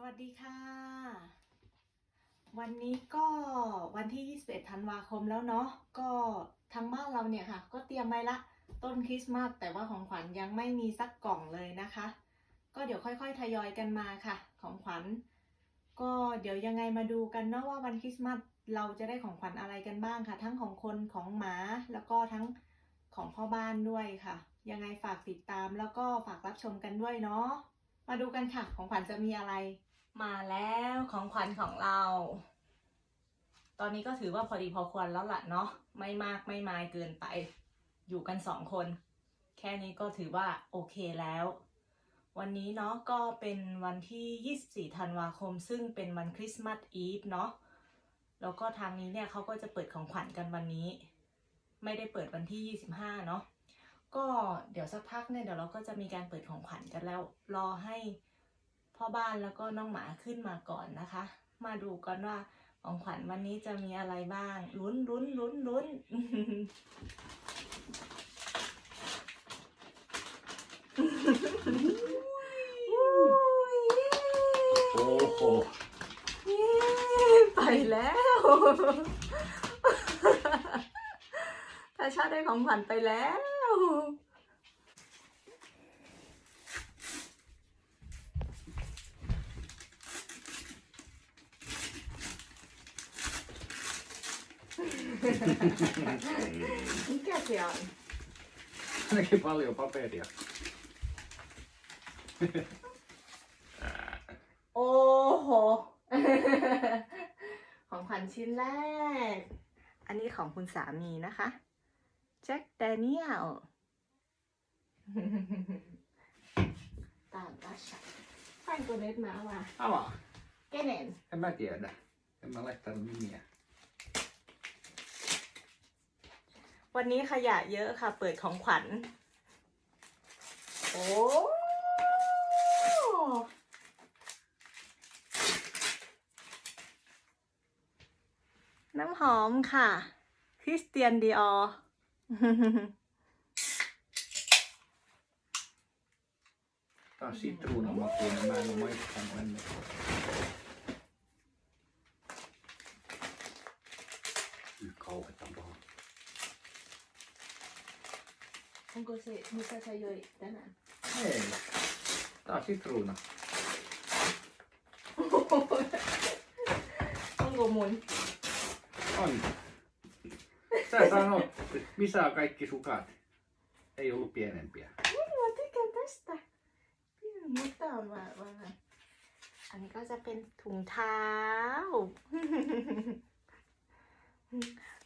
สวัสดีค่ะ วันนี้ก็วันที่ 21 ธันวาคมแล้วเนาะก็ทางบ้านเราเนี่ยค่ะ ก็เตรียมไว้ละต้นคริสต์มาสแต่ว่าของขวัญยังไม่มีสักกล่องเลยนะคะ ก็เดี๋ยวค่อยๆทยอยกันมาค่ะ ของขวัญ ก็เดี๋ยวยังไงมาดูกันเนาะว่าวันคริสต์มาสเราจะได้ของขวัญอะไรกันบ้างค่ะ ทั้งของคนของหมาแล้วก็ทั้งของพ่อบ้านด้วยค่ะ ยังไงฝากติดตามแล้วก็ฝากรับชมกันด้วยเนาะมาดูกันค่ะ ของขวัญจะมีอะไร มาแล้วของขวัญของเรา ตอนนี้ก็ถือว่าพอดีพอควรแล้วล่ะเนาะไม่มากไม่มายเกินไป อยู่กันสองคน แค่นี้ก็ถือว่าโอเคแล้ว วันนี้เนาะก็เป็นวันที่ 24 ธันวาคม ซึ่งเป็นวันคริสต์มาสอีฟเนาะแล้วก็ทางนี้เนี่ยเขาก็จะเปิดของขวัญกันวันนี้ ไม่ได้เปิดวันที่ 25 เนาะก็เดี๋ยวสักพักเนี่ยเดี๋ยวเราก็จะมีการเปิดของขวัญกันแล้ว รอให้ พ่อบ้านแล้วก็น้องหมาขึ้นมาก่อนนะคะ มาดูกันว่าของขวัญวันนี้จะมีอะไรบ้าง ลุ้นลุ้นลุ้นลุ้นโอ้โหเย้ไปแล้วตาชาติได้ของขวัญไปแล้ว Mikä se on? Ainakin paljon paperia. โอ้โหของขวัญชิ้นแรก อันนี้ของคุณสามีนะคะแจ็คแดเนียลตามราชาใส่ตัวเล็กมาว่ะ Avaa. แกเนน En mä tiedä. En mä laittanut nimiä. วันนี้ขยะเยอะค่ะ เปิดของขวัญ โอ้น้ำหอมค่ะ คริสเตียนดีออ Taas sitruunamakuinen. Mä en oo maistanut ennen. Kyllä kauheeta paha. Onko se, mitä sä joit tänään? Ei. Tää on sitruuna. Onko mun? On. Sä sanoit, että missä on kaikki sukat. Ei ollut pienempiä. Mä tykkään tästä. Mutta on vaan, vaan. อันนี้ก็จะเป็นถุงเท้า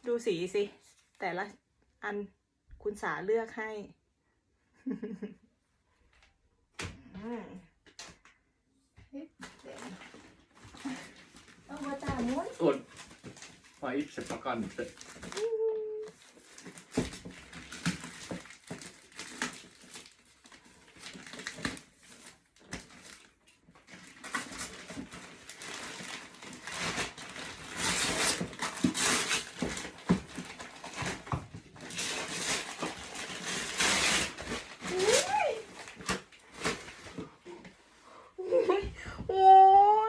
ดูสีสิ แต่ละอัน คุณสาเลือกให้อืมเฮ้ยเดี๋ยวต้องมาตามม้วน On. Mä oon itse pakannut sen. โอ้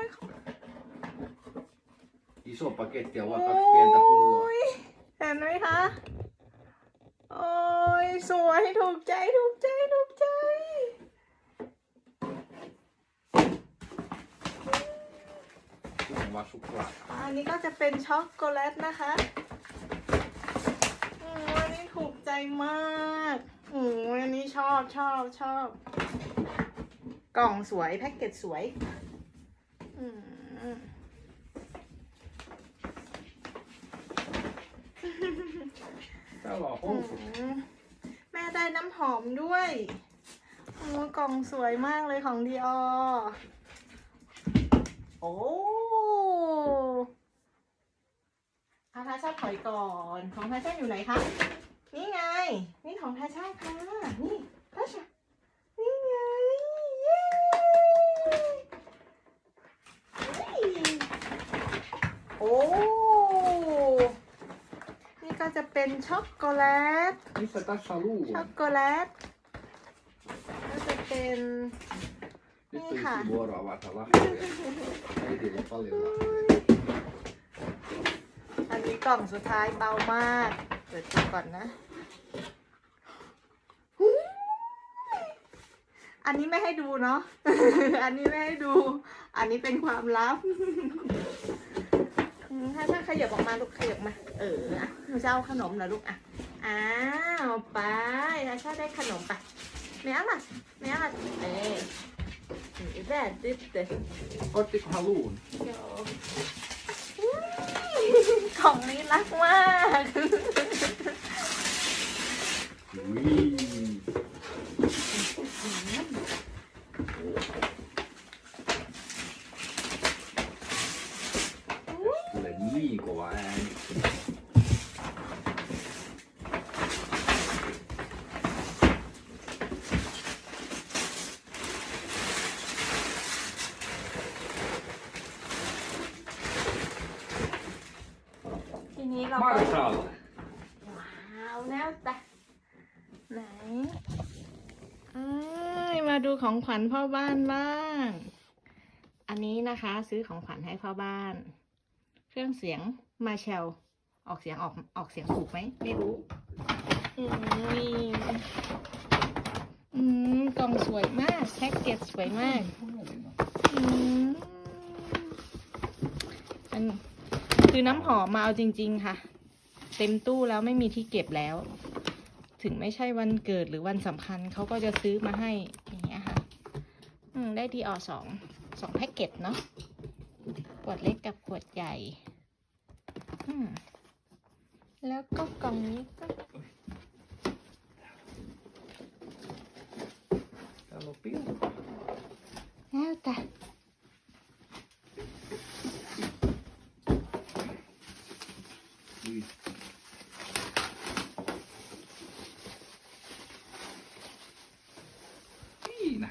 ย Iso paketti ja vaan kaksi pientä pulloa. ยเห็นไหมคะ โอ้ยสวยถูกใจถูกใจถูกใจ Siinä on vaan suklaata. อันนี้ก็จะเป็นช็อกโกแลตนะคะโอ้ยอันนี้ถูกใจมากโอ้ยอันนี้ชอบชอบชอบ กล่องสวยแพ็กเกจสวย อืม Täällä on อื housut. มแม่ได้น้ำหอมด้วยโอ้กล่องสวยมากเลยของดีอโอ้อาทาชาถอยก่อน ของทาชาอยู่ไหนคะ นี่ไง นี่ของทาชาค่ะ นี่ทาชานี่ไง เย้เฮ้ยโอ้ ก็จะเป็นช็อกโกแลต Missä tässä ช็อก luulen? โกแลต ก็จะเป็น Nyt Niin tulisi ihan. vuoro avata lahjoja. Äitillä on paljon lahjoja. อันนี้กล่องสุดท้ายเบามาก เปิดดูก่อนนะ อันนี้ไม่ให้ดูเนาะ อันนี้ไม่ให้ดู อันนี้เป็นความลับ อืมถ้าถ้าขยับออกมาลูกขยับมา เอออะหนูจะเอาขนมเหรอลูกอะอ้าวไปถ้าชาได้ขนมไปไม่เอาล่ะไม่เอาล่ะเอ๊ะนี่แบดดิบเด Ottiko haluun? เดี๋ยวอุ๊ยของนี้รักมาก Ui. Tästä tulee niin kova ääni. ทีนี้ เราก็ Marshall! ว้าวแล้วแต่ไหนเอ้ยมาดูของขวัญพ่อบ้านบ้าง อันนี้นะคะ ซื้อของขวัญให้พ่อบ้าน เครื่องเสียงมาเชลออกเสียงออกออกเสียงถูกไหมไม่รู้อืมอืมกล่องสวยมากแพ็กเกจสวยมาก อืมอัน คือน้ำหอมมาเอาจริง ๆ ค่ะ เต็มตู้แล้วไม่มีที่เก็บแล้ว ถึงไม่ใช่วันเกิดหรือวันสำคัญเขาก็จะซื้อมาให้อย่างเงี้ยค่ะ อืมได้ดีออสองสองแพ็กเกจเนาะขวดเล็กกับขวดใหญ่ อืมแล้วก็กล่องนี้ก็ Täällä on pilkku. แล้วแต่ Ui. Siinä.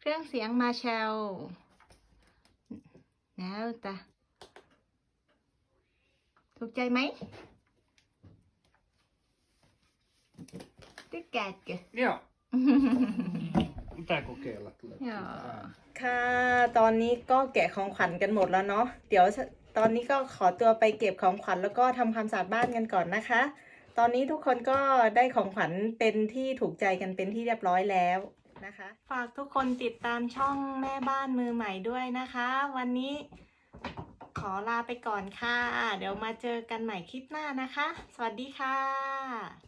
ไป เครื่องเสียงมาเชลแล้วแต่ถูกใจไหมติ๊กแกดเก Joo. Pitää kokeilla. Tulee ค่ะตอนนี้ก็แกะของขวัญกันหมดแล้วเนาะเดี๋ยวตอนนี้ก็ขอตัวไปเก็บของขวัญแล้วก็ทำความสะอาดบ้านกันก่อนนะคะ ตอนนี้ทุกคนก็ได้ของขวัญเป็นที่ถูกใจกันเป็นที่เรียบร้อยแล้ว นะคะ ฝากทุกคนติดตามช่องแม่บ้านมือใหม่ด้วยนะคะ วันนี้ขอลาไปก่อนค่ะ เดี๋ยวมาเจอกันใหม่คลิปหน้านะคะ สวัสดีค่ะ